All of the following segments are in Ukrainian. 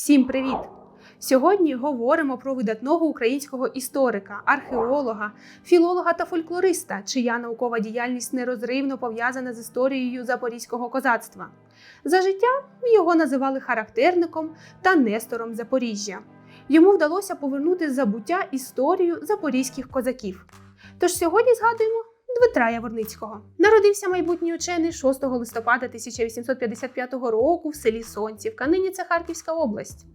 Всім привіт! Сьогодні говоримо про видатного українського історика, археолога, філолога та фольклориста, чия наукова діяльність нерозривно пов'язана з історією запорізького козацтва. За життя його називали характерником та нестором Запоріжжя. Йому вдалося повернути з забуття історію запорізьких козаків. Тож сьогодні згадуємо Дмитра Яворницького. Народився майбутній учений 6 листопада 1855 року в селі Сонцівка, нині це Харківська область.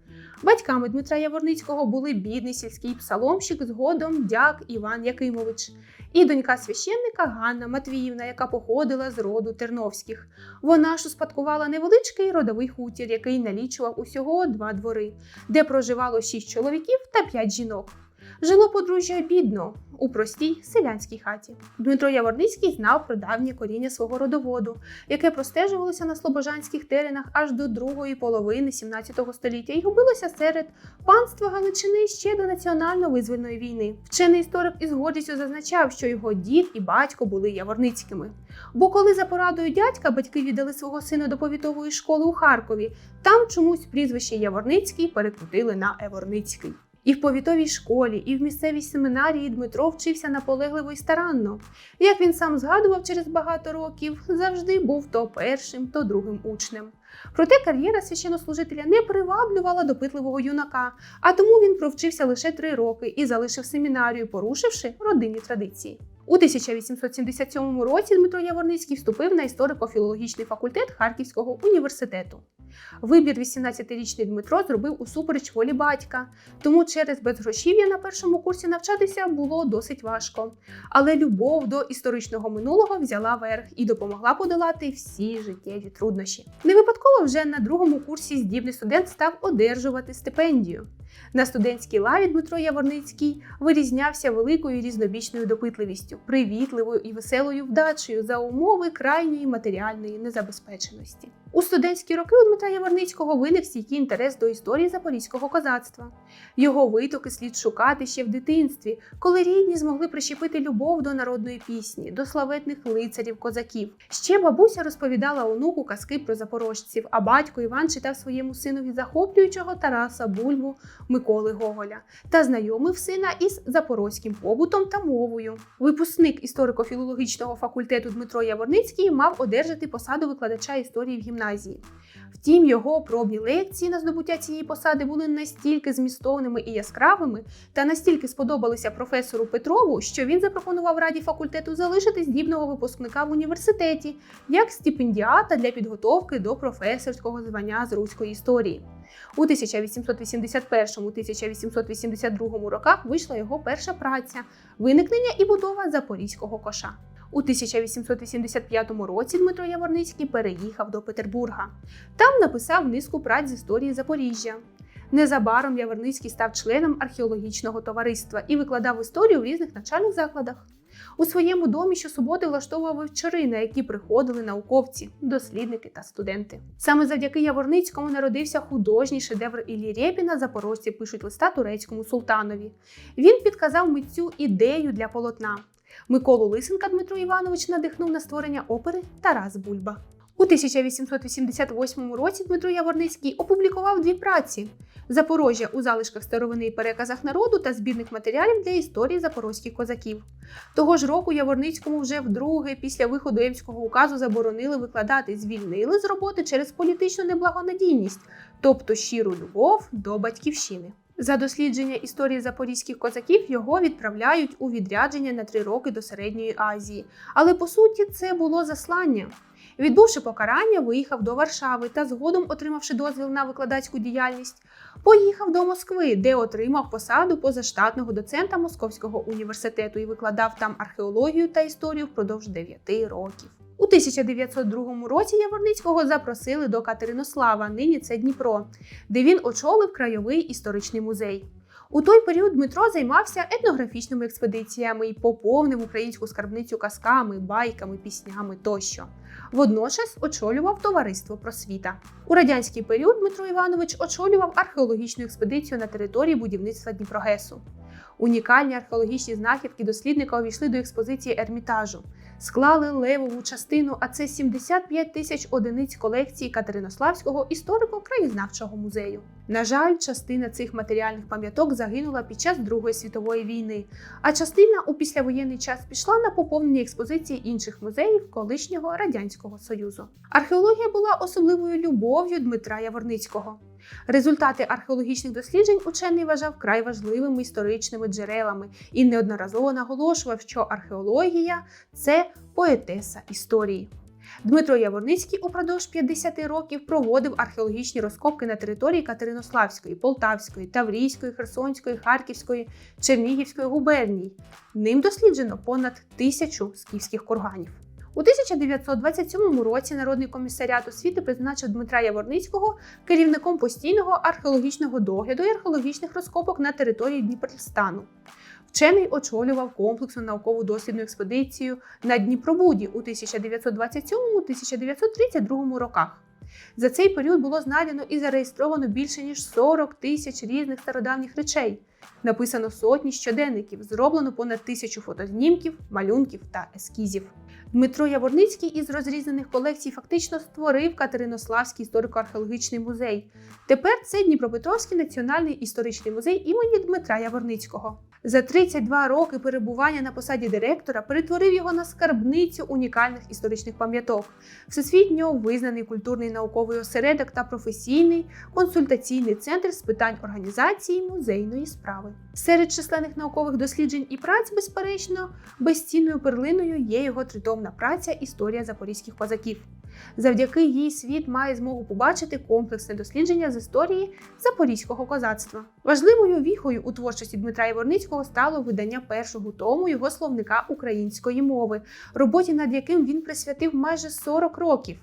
Батьками Дмитра Яворницького були бідний сільський псаломщик, згодом дяк Іван Якимович, і донька священника Ганна Матвіївна, яка походила з роду Терновських. Вона ж успадкувала невеличкий родовий хутір, який налічував усього два двори, де проживало шість чоловіків та п'ять жінок. Жило подружжя бідно у простій селянській хаті. Дмитро Яворницький знав про давнє коріння свого родоводу, яке простежувалося на слобожанських теренах аж до другої половини 17 століття і губилося серед панства Галичини ще до національно-визвольної війни. Вчений історик із гордістю зазначав, що його дід і батько були яворницькими. Бо коли за порадою дядька батьки віддали свого сина до повітової школи у Харкові, там чомусь прізвище Яворницький перекрутили на Еворницький. І в повітовій школі, і в місцевій семинарії Дмитро вчився наполегливо і старанно. Як він сам згадував через багато років, завжди був то першим, то другим учнем. Проте кар'єра священнослужителя не приваблювала допитливого юнака, а тому він провчився лише три роки і залишив семінарію, порушивши родинні традиції. У 1877 році Дмитро Яворницький вступив на історико-філологічний факультет Харківського університету. Вибір 18-річний Дмитро зробив усупереч волі батька, тому через безгрошів'я на першому курсі навчатися було досить важко. Але любов до історичного минулого взяла верх і допомогла подолати всі життєві труднощі. Не випадково вже на другому курсі здібний студент став одержувати стипендію. На студентській лаві Дмитро Яворницький вирізнявся великою різнобічною допитливістю, привітливою і веселою вдачею за умови крайньої матеріальної незабезпеченості. У студентські роки у Дмитра Яворницького виник стійкий інтерес до історії запорізького козацтва. Його витоки слід шукати ще в дитинстві, коли рідні змогли прищепити любов до народної пісні, до славетних лицарів козаків. Ще бабуся розповідала онуку казки про запорожців, а батько Іван читав своєму синові захоплюючого Тараса Бульбу Миколи Гоголя та знайомив сина із запорозьким побутом та мовою. Випускник історико-філологічного факультету Дмитро Яворницький мав одержати посаду викладача історії в гімназії. Втім, його пробні лекції на здобуття цієї посади були настільки змістовними і яскравими та настільки сподобалися професору Петрову, що він запропонував раді факультету залишити здібного випускника в університеті як стипендіата для підготовки до професорського звання з руської історії. У 1881-1882 роках вийшла його перша праця виникнення і будова запорізького коша. У 1885 році Дмитро Яворницький переїхав до Петербурга. Там написав низку праць з історії Запоріжжя. Незабаром Яворницький став членом археологічного товариства і викладав історію в різних навчальних закладах. У своєму домі щосуботи влаштовував вечори, на які приходили науковці, дослідники та студенти. Саме завдяки Яворницькому народився художній шедевр Іллі Рєпіна Запорожці пишуть листа турецькому султанові. Він підказав митцю ідею для полотна. Миколу Лисенка Дмитро Іванович надихнув на створення опери Тарас Бульба. У 1888 році Дмитро Яворницький опублікував дві праці: Запорожжя у залишках старовини і переказах народу та збірних матеріалів для історії запорозьких козаків. Того ж року Яворницькому вже вдруге після виходу Емського указу заборонили викладати, звільнили з роботи через політичну неблагонадійність, тобто щиру любов до батьківщини. За дослідження історії запорізьких козаків його відправляють у відрядження на три роки до Середньої Азії. Але по суті це було заслання. Відбувши покарання, виїхав до Варшави та згодом, отримавши дозвіл на викладацьку діяльність, поїхав до Москви, де отримав посаду позаштатного доцента Московського університету і викладав там археологію та історію впродовж 9 років. У 1902 році Яворницького запросили до Катеринослава, нині це Дніпро, де він очолив краєвий історичний музей. У той період Дмитро займався етнографічними експедиціями і поповнив українську скарбницю казками, байками, піснями тощо. Водночас очолював товариство просвіта. У радянський період Дмитро Іванович очолював археологічну експедицію на території будівництва Дніпрогесу. Унікальні археологічні знахідки дослідника увійшли до експозиції Ермітажу. Склали левову частину, а це 75 тисяч одиниць колекції Катеринославського історико-краєзнавчого музею. На жаль, частина цих матеріальних пам'яток загинула під час Другої світової війни, а частина у післявоєнний час пішла на поповнення експозиції інших музеїв колишнього радянського союзу. Археологія була особливою любов'ю Дмитра Яворницького. Результати археологічних досліджень учений вважав вкрай важливими історичними джерелами і неодноразово наголошував, що археологія це поетеса історії. Дмитро Яворницький упродовж 50 років проводив археологічні розкопки на території Катеринославської, Полтавської, Таврійської, Херсонської, Харківської, Чернігівської губерній. Ним досліджено понад тисячу скіфських курганів. У 1927 році Народний комісаріат освіти призначив Дмитра Яворницького керівником постійного археологічного догляду і археологічних розкопок на території Дніпростану. Вчений очолював комплексну наукову дослідну експедицію на Дніпробуді у 1927-1932 роках. За цей період було знайдено і зареєстровано більше ніж 40 тисяч різних стародавніх речей. Написано сотні щоденників, зроблено понад тисячу фотознімків, малюнків та ескізів. Дмитро Яворницький із розрізнених колекцій фактично створив Катеринославський історико-археологічний музей. Тепер це Дніпропетровський національний історичний музей імені Дмитра Яворницького. За 32 роки перебування на посаді директора перетворив його на скарбницю унікальних історичних пам'яток, всесвітньо визнаний культурний науковий осередок та професійний консультаційний центр з питань організації музейної справи. Серед численних наукових досліджень і праць, безперечно, безцінною перлиною є його тритомна праця Історія запорізьких козаків. Завдяки їй світ має змогу побачити комплексне дослідження з історії запорізького козацтва. Важливою віхою у творчості Дмитра Яворницького стало видання першого тому його словника української мови, роботі над яким він присвятив майже 40 років.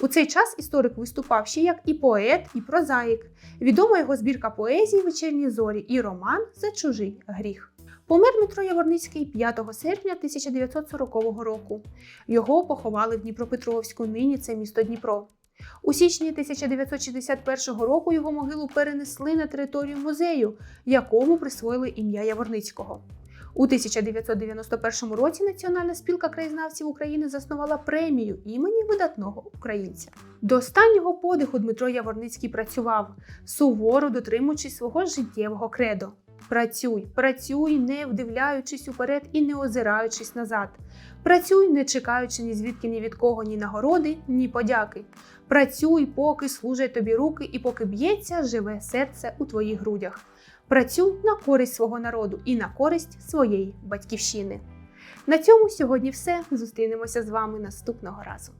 У цей час історик виступав ще як і поет, і прозаїк. Відома його збірка поезії Вечірні зорі і роман За чужий гріх. Помер Дмитро Яворницький 5 серпня 1940 року. Його поховали в Дніпропетровську, нині це місто Дніпро. У січні 1961 року його могилу перенесли на територію музею, якому присвоїли ім'я Яворницького. У 1991 році Національна спілка краєзнавців України заснувала премію імені видатного українця. До останнього подиху Дмитро Яворницький працював, суворо дотримуючись свого життєвого кредо. Працюй, працюй, не вдивляючись уперед і не озираючись назад. Працюй, не чекаючи ні звідки ні від кого, ні нагороди, ні подяки. Працюй, поки служать тобі руки, і поки б'ється живе серце у твоїх грудях. Працюй на користь свого народу і на користь своєї батьківщини. На цьому сьогодні все. Зустрінемося з вами наступного разу.